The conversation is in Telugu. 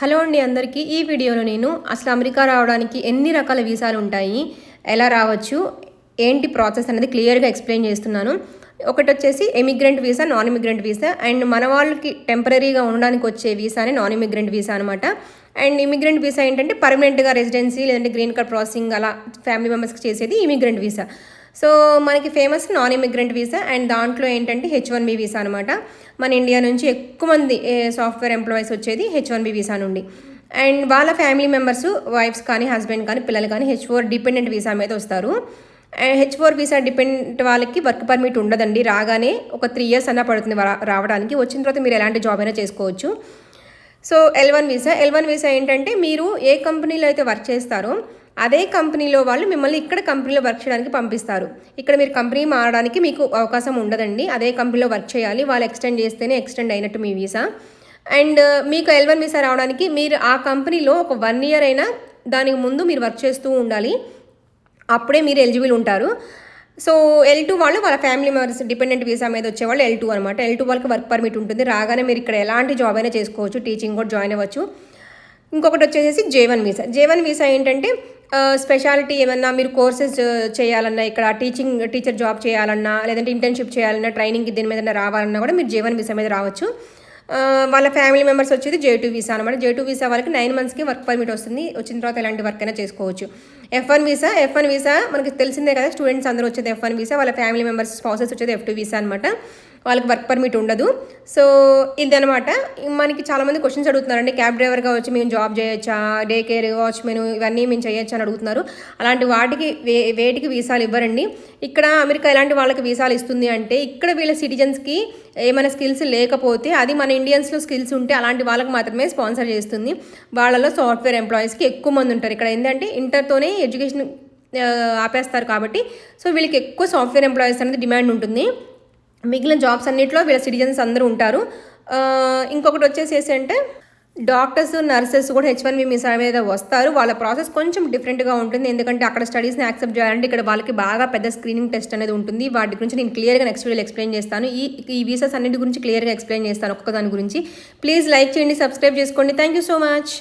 హలో అండి అందరికీ. ఈ వీడియోలో నేను అసలు అమెరికా రావడానికి ఎన్ని రకాల వీసాలు ఉంటాయి ఎలా రావచ్చు ఏంటి ప్రాసెస్ అనేది క్లియర్గా ఎక్స్ప్లెయిన్ చేస్తున్నాను. ఒకటి వచ్చేసి emigrant visa non immigrant visa and మన వాళ్ళకి టెంపరీగా ఉండడానికి వచ్చే వీసానే నాన్ ఇమిగ్రెంట్ వీసా అనమాట అండ్ ఇమిగ్రెంట్ వీసా ఏంటంటే పర్మనెంట్గా రెసిడెన్సీ లేదంటే గ్రీన్ కార్డ్ ప్రాసెసింగ్ అలా ఫ్యామిలీ మెంబర్స్కి చేసేది ఇమిగ్రెంట్ వీసా. సో మనకి famous non immigrant visa and దాంట్లో ఏంటంటే హెచ్ వన్ బి వీసా అనమాట మన ఇండియా నుంచి ఎక్కువ మంది సాఫ్ట్వేర్ ఎంప్లాయీస్ వచ్చేది హెచ్ వన్ బి వీసా నుండి. అండ్ వాళ్ళ ఫ్యామిలీ మెంబర్స్ వైఫ్స్ కానీ హస్బెండ్ కానీ పిల్లలు కానీ హెచ్ ఫోర్ డిపెండెంట్ వీసా మీద వస్తారు. హెచ్ ఫోర్ వీసా డిపెండెంట్ వాళ్ళకి వర్క్ పర్మిట్ ఉండదండి. రాగానే ఒక త్రీ ఇయర్స్ అన్నా పడుతుంది రా- రావడానికి. వచ్చిన తర్వాత మీరు ఎలాంటి జాబ్ అయినా చేసుకోవచ్చు. So L one visa L one visa ఏంటంటే మీరు ఏ కంపెనీలో అయితే వర్క్ చేస్తారో అదే కంపెనీలో వాళ్ళు మిమ్మల్ని ఇక్కడ కంపెనీలో వర్క్ చేయడానికి పంపిస్తారు. ఇక్కడ మీరు కంపెనీ మారడానికి మీకు అవకాశం ఉండదండి. అదే కంపెనీలో వర్క్ చేయాలి. వాళ్ళు ఎక్స్టెండ్ చేస్తేనే ఎక్స్టెండ్ అయినట్టు మీ వీసా. అండ్ మీకు ఎల్ వన్ వీసా రావడానికి మీరు ఆ కంపెనీలో ఒక వన్ ఇయర్ అయినా దానికి ముందు మీరు వర్క్ చేస్తూ ఉండాలి. అప్పుడే మీరు ఎలిజిబుల్ ఉంటారు. సో ఎల్ టూ వాళ్ళు వాళ్ళ ఫ్యామిలీ మెంబర్స్ డిపెండెంట్ వీసా మీద వచ్చేవాళ్ళు ఎల్ టూ అనమాట ఎల్ టూ వాళ్ళకి వర్క్ పర్మిట్ ఉంటుంది. రాగానే మీరు ఇక్కడ ఎలాంటి జాబ్ అయినా చేసుకోవచ్చు. టీచింగ్ కూడా జాయిన్ అవ్వచ్చు. ఇంకొకటి వచ్చేసి J one visa. J one visa ఏంటంటే స్పెషాలిటీ ఏమన్నా మీరు కోర్సెస్ చేయాలన్నా ఇక్కడ టీచింగ్ టీచర్ జాబ్ చేయాలన్నా లేదంటే ఇంటర్న్షిప్ చేయాలన్నా ట్రైనింగ్కి దీని మీద రావాలన్నా కూడా మీరు జీవన్ వీసా మీద రావచ్చు. వాళ్ళ ఫ్యామిలీ మెంబర్స్ వచ్చేది జే టూ వీసా అనమాట జే టూ వీసా వాళ్ళకి నైన్ మంత్స్కి వర్క్ పర్మిట్ వస్తుంది. వచ్చిన తర్వాత ఎలాంటి వర్క్ అయినా చేసుకోవచ్చు. F one visa F one visa మనకి తెలిసిందే కదా స్టూడెంట్స్ అందరూ వచ్చేది ఎఫ్ వన్ వీసా వాళ్ళ ఫ్యామిలీ మెంబర్స్ స్పౌసెస్ వచ్చేది ఎఫ్ టూ వీసా అనమాట వాళ్ళకి వర్క్ పర్మిట్ ఉండదు. సో ఇదనమాట మనకి చాలామంది క్వశ్చన్స్ అడుగుతున్నారండి. క్యాబ్ డ్రైవర్గా వచ్చి మేము జాబ్ చేయొచ్చా? డే కేర్ వాచ్మెన్ ఇవన్నీ మేము చేయొచ్చు అని అడుగుతున్నారు. అలాంటి వాటికి వే వేటికి వీసాలు ఇవ్వరండి. ఇక్కడ అమెరికా ఎలాంటి వాళ్ళకి వీసాలు ఇస్తుంది అంటే ఇక్కడ వీళ్ళ సిటిజన్స్కి ఏమైనా స్కిల్స్ లేకపోతే అది మన ఇండియన్స్లో స్కిల్స్ ఉంటే అలాంటి వాళ్ళకి మాత్రమే స్పాన్సర్ చేస్తుంది. వాళ్ళలో సాఫ్ట్వేర్ ఎంప్లాయీస్కి ఎక్కువ మంది ఉంటారు. ఇక్కడ ఏంటంటే ఇంటర్తోనే ఎడ్యుకేషన్ ఆపేస్తారు కాబట్టి. సో వీళ్ళకి ఎక్కువ సాఫ్ట్వేర్ ఎంప్లాయీస్ అనేది డిమాండ్ ఉంటుంది. మిగిలిన జాబ్స్ అన్నింటిలో వీళ్ళ సిటిజన్స్ అందరూ ఉంటారు. ఇంకొకటి వచ్చేసేసి అంటే డాక్టర్స్ నర్సెస్ కూడా హెచ్ వన్ వీసా మీద వస్తారు. వాళ్ళ ప్రాసెస్ కొంచెం డిఫరెంట్గా ఉంటుంది. ఎందుకంటే అక్కడ స్టడీస్ని యాక్సెప్ట్ చేయాలంటే ఇక్కడ వాళ్ళకి బాగా పెద్ద స్క్రీనింగ్ టెస్ట్ అనేది ఉంటుంది. వాటి గురించి నేను క్లియర్గా నెక్స్ట్ వీడియోలో ఎక్స్ప్లెయిన్ చేస్తాను. ఈ ఈ వీసాస్ అన్నిటి గురించి క్లియర్గా ఎక్స్ప్లెయిన్ చేస్తాను ఒక్కొక్క దాని గురించి. ప్లీజ్ లైక్ చేయండి సబ్స్క్రైబ్ చేసుకోండి. Thank you so much